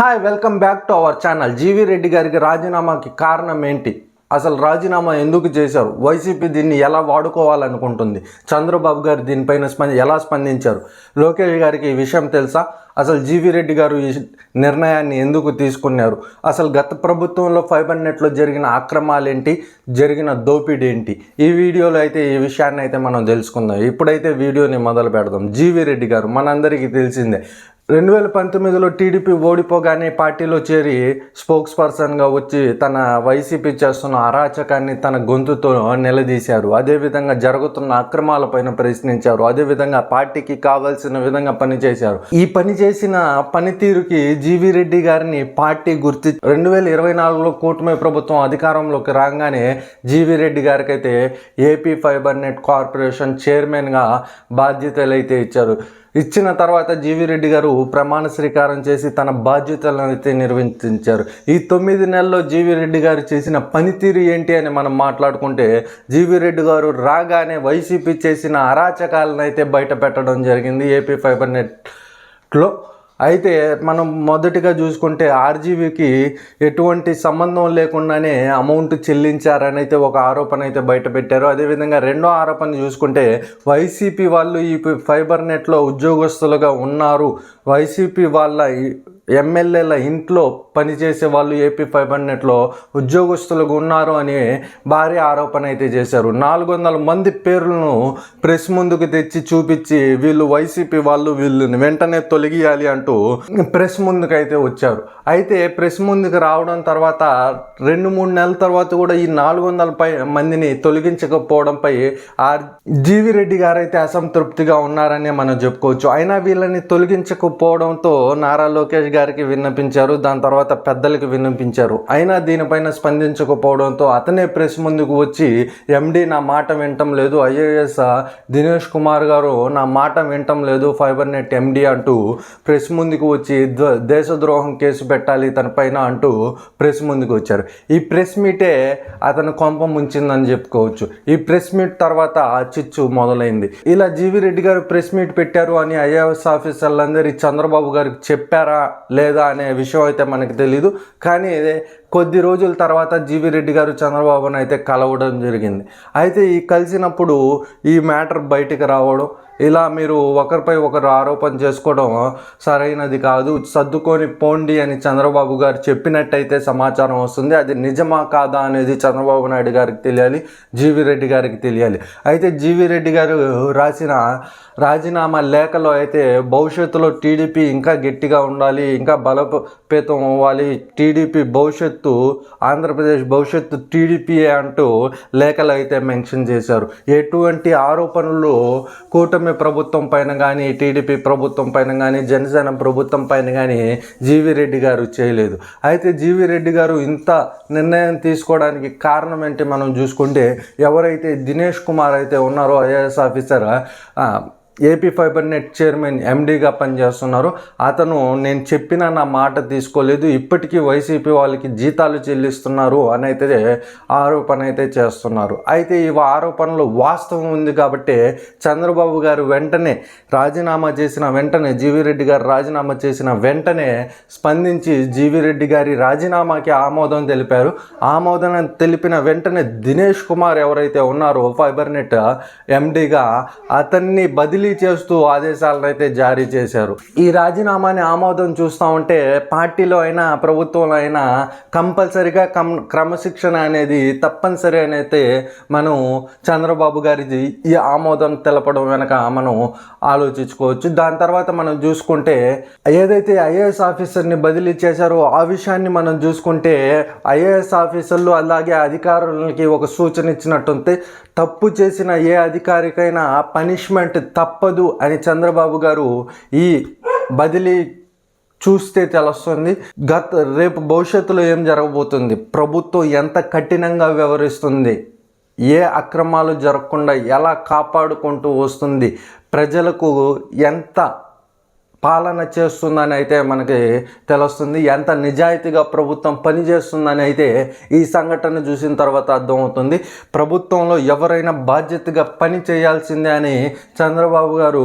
Hi welcome back to our channel GV Reddy గారికి రాజీనామాకి కారణం ఏంటి? అసలు రాజీనామా ఎందుకు చేశారు? వైసీపీ దీన్ని ఎలా వాడుకోవాలనుకుంటుంది? చంద్రబాబు గారు దీనిపైన స్పంది ఎలా స్పందించారు? లోకేష్ గారికి ఈ విషయం తెలుసా? అసలు జీవీ రెడ్డి గారు ఈ నిర్ణయాన్ని ఎందుకు తీసుకున్నారు? అసలు గత ప్రభుత్వంలో ఫైబర్ నెట్లో జరిగిన అక్రమాలేంటి? జరిగిన దోపిడీ ఏంటి ఈ వీడియోలో అయితే ఈ విషయాన్ని అయితే మనం తెలుసుకుందాం. ఇప్పుడైతే వీడియోని మొదలు పెడదాం. జీవీ రెడ్డి గారు మనందరికీ తెలిసిందే. రెండు వేల పంతొమ్మిదిలో టీడీపీ ఓడిపోగానే పార్టీలో చేరి స్పోక్స్ పర్సన్గా వచ్చి తన వైసీపీ చేస్తున్న అరాచకాన్ని తన గొంతుతో నిలదీశారు. అదేవిధంగా జరుగుతున్న అక్రమాలపైన ప్రశ్నించారు. అదేవిధంగా పార్టీకి కావాల్సిన విధంగా పనిచేశారు. ఈ పని చేసిన పనితీరుకి జీవీ రెడ్డి గారిని పార్టీ గుర్తి రెండు వేల ఇరవై నాలుగులో కూటమి ప్రభుత్వం అధికారంలోకి రాగానే జీవీ రెడ్డి గారికి అయితే ఏపీ ఫైబర్ నెట్ కార్పొరేషన్ చైర్మన్గా బాధ్యతలు అయితే ఇచ్చారు. ఇచ్చిన తర్వాత జీవి రెడ్డి గారు ప్రమాణ స్వీకారం చేసి తన బాధ్యతలను అయితే నిర్వర్తించారు ఈ తొమ్మిది నెలల్లో జీవి రెడ్డి గారు చేసిన పనితీరు ఏంటి అని మనం మాట్లాడుకుంటే జీవి రెడ్డి గారు రాగానే వైసీపీ చేసిన అరాచకాలను అయితే బయట పెట్టడం జరిగింది. ఏపీ ఫైబర్ నెట్లో అయితే మనం మొదటిగా చూసుకుంటే ఆర్జీవీకి ఎటువంటి సంబంధం లేకుండానే అమౌంట్ చెల్లించారని అయితే ఒక ఆరోపణ అయితే బయట పెట్టారు. అదేవిధంగా రెండో ఆరోపణ చూసుకుంటే వైసీపీ వాళ్ళు ఈ ఫైబర్ నెట్లో ఉద్యోగస్తులుగా ఉన్నారు. వైసీపీ వాళ్ళ ఎమ్మెల్యేల ఇంట్లో పనిచేసే వాళ్ళు ఏపీ ఫైవ్ హండ్రెడ్లో ఉద్యోగస్తులుగా ఉన్నారు అని భారీ ఆరోపణ అయితే చేశారు. నాలుగు వందల మంది పేర్లను ప్రెస్ ముందుకు తెచ్చి చూపించి వీళ్ళు వైసీపీ వాళ్ళు వీళ్ళని వెంటనే తొలగియాలి అంటూ ప్రెస్ ముందుకు అయితే వచ్చారు. అయితే ప్రెస్ ముందుకు రావడం తర్వాత రెండు మూడు నెలల తర్వాత కూడా ఈ నాలుగు వందల పై మందిని తొలగించకపోవడంపై ఆర్ జీవి రెడ్డి గారైతే అసంతృప్తిగా ఉన్నారని మనం చెప్పుకోవచ్చు. అయినా వీళ్ళని తొలగించకపోవడంతో నారా లోకేష్ గారికి విన్నపించారు. దాని తర్వాత పెద్దలకి వినిపించారు. అయినా దీనిపైన స్పందించకపోవడంతో అతనే ప్రెస్ ముందుకు వచ్చి ఎండి నా మాట వినటం లేదు. ఐఏఎస్ దినేష్ కుమార్ గారు నా మాట వినటం లేదు. ఫైబర్ నెట్ ఎండి అంటూ ప్రెస్ ముందుకు వచ్చి ద- దేశద్రోహం కేసు పెట్టాలి తన పైన అంటూ ప్రెస్ ముందుకు వచ్చారు. ఈ ప్రెస్ మీటే అతను కొంప ముంచిందని చెప్పుకోవచ్చు. ఈ ప్రెస్ మీట్ తర్వాత చిచ్చు మొదలైంది. ఇలా జీవి రెడ్డి గారు ప్రెస్ మీట్ పెట్టారు అని ఐఏఎస్ ఆఫీసర్లందరూ చంద్రబాబు గారికి చెప్పారా లేదా అనే విషయం అయితే మనకు తెలీదు. కానీ కొద్ది రోజుల తర్వాత జీవి రెడ్డి గారు చంద్రబాబును అయితే కలవడం జరిగింది. అయితే ఈ కలిసినప్పుడు ఈ మ్యాటర్ బయటికి రావడం ఇలా మీరు ఒకరిపై ఒకరు ఆరోపణ చేసుకోవడం సరైనది కాదు. సర్దుకొని పోండి అని చంద్రబాబు గారు చెప్పినట్టయితే సమాచారం వస్తుంది. అది నిజమా కాదా అనేది చంద్రబాబు నాయుడు గారికి తెలియాలి జీవి రెడ్డి గారికి తెలియాలి. అయితే జీవి రెడ్డి గారు రాసిన రాజీనామా లేఖలో అయితే భవిష్యత్తులో టీడీపీ ఇంకా గట్టిగా ఉండాలి ఇంకా బలోపేతం అవ్వాలి. టీడీపీ భవిష్యత్తు ఆంధ్రప్రదేశ్ భవిష్యత్తు టీడీపీఏ అంటూ లేఖలు అయితే మెన్షన్ చేశారు. ఎటువంటి ఆరోపణలు కూటమి ప్రభుత్వం పైన కానీ టీడీపీ ప్రభుత్వం పైన కానీ జనసేన ప్రభుత్వం పైన కానీ జీవి రెడ్డి గారు చేయలేదు. అయితే జీవి రెడ్డి గారు ఇంత నిర్ణయం తీసుకోవడానికి కారణం ఏంటి మనం చూసుకుంటే ఎవరైతే దినేష్ కుమార్ అయితే ఉన్నారో IAS officer AP fibre net chairman ఎండీగా పనిచేస్తున్నారు. అతను నేను చెప్పిన నా మాట తీసుకోలేదు. ఇప్పటికీ వైసీపీ వాళ్ళకి జీతాలు చెల్లిస్తున్నారు అని అయితే ఆరోపణ అయితే చేస్తున్నారు. అయితే ఈ ఆరోపణలో వాస్తవం ఉంది కాబట్టి చంద్రబాబు గారు వెంటనే రాజీనామా చేసిన వెంటనే జీవి రెడ్డి గారు రాజీనామా చేసిన వెంటనే స్పందించి జీవి రెడ్డి గారి రాజీనామాకి ఆమోదం తెలిపారు. ఆమోదం తెలిపిన వెంటనే దినేష్ కుమార్ ఎవరైతే ఉన్నారో ఫైబర్ నెట్ ఎండీగా అతన్ని బదిలీ చేస్తూ ఆదేశాలను అయితే జారీ చేశారు. ఈ రాజీనామాని ఆమోదం చూస్తూ ఉంటే పార్టీలో అయినా ప్రభుత్వంలో అయినా కంపల్సరిగా కం క్రమశిక్షణ అనేది తప్పనిసరి అని అయితే మనం చంద్రబాబు గారిది ఈ ఆమోదం తెలపడం వెనక మనం ఆలోచించుకోవచ్చు. దాని తర్వాత మనం చూసుకుంటే ఏదైతే ఐఏఎస్ ఆఫీసర్ని బదిలీ చేశారో ఆ విషయాన్ని మనం చూసుకుంటే ఐఏఎస్ ఆఫీసర్లు అలాగే అధికారులకి ఒక సూచన ఇచ్చినట్టుంటే తప్పు చేసిన ఏ అధికారికైనా పనిష్మెంట్ తప్పదు అని చంద్రబాబు గారు ఈ బదిలీ చూస్తే తెలుస్తుంది. గత రేపు భవిష్యత్తులో ఏం జరగబోతుంది? ప్రభుత్వం ఎంత కఠినంగా వ్యవహరిస్తుంది? ఏ అక్రమాలు జరగకుండా ఎలా కాపాడుకుంటూ వస్తుంది? ప్రజలకు ఎంత పాలన చేస్తుందని అయితే మనకి తెలుస్తుంది. ఎంత నిజాయితీగా ప్రభుత్వం పనిచేస్తుందని అయితే ఈ సంఘటన చూసిన తర్వాత అర్థమవుతుంది. ప్రభుత్వంలో ఎవరైనా బాధ్యతగా పని చేయాల్సిందే అని చంద్రబాబు గారు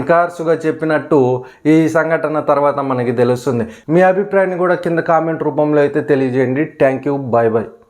నికార్సుగా చెప్పినట్టు ఈ సంఘటన తర్వాత మనకి తెలుస్తుంది. మీ అభిప్రాయాన్ని కూడా కింద కామెంట్ రూపంలో అయితే తెలియజేయండి. Thank you bye bye